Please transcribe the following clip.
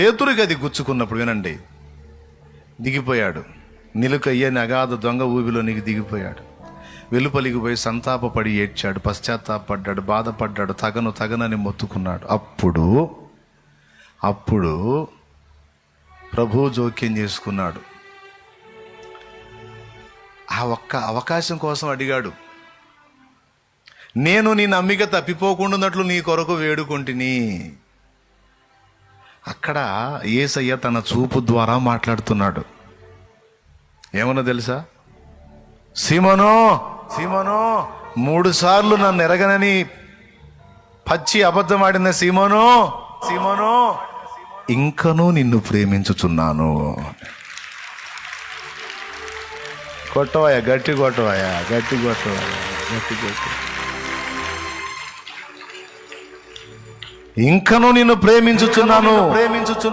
పేతురు గది గుచ్చుకున్నప్పుడు వినండి. దిగిపోయాడు. నిలుకయ్యని అగాధ దొంగ ఊబిలోనికి దిగిపోయాడు. వెలుపలికి పోయి సంతాపపడి ఏడ్చాడు. పశ్చాత్తాపడ్డాడు. బాధపడ్డాడు. తగను తగనని మొత్తుకున్నాడు. అప్పుడు అప్పుడు ప్రభు జోక్యం చేసుకున్నాడు. ఆ ఒక్క అవకాశం కోసం అడిగాడు. నేను నీ నమ్మిక తప్పిపోకుండాన్నట్లు నీ కొరకు వేడుకుంటుని. అక్కడ ఏసయ్య తన చూపు ద్వారా మాట్లాడుతున్నాడు. ఏమన్నా తెలుసా? సీమనో సీమనో మూడు సార్లు నన్ను ఎరగనని పచ్చి అబద్ధం ఆడిన సీమనో సీమనో. ఇంకనూ నిన్ను ప్రేమించుచున్నాను. కొట్టవాయా గట్టి కొట్టవాయా గట్టి కొట్టవాయా గట్టి కొట్టు. ఇంకను నిన్ను ప్రేమించుచున్నాను. ప్రేమించుచు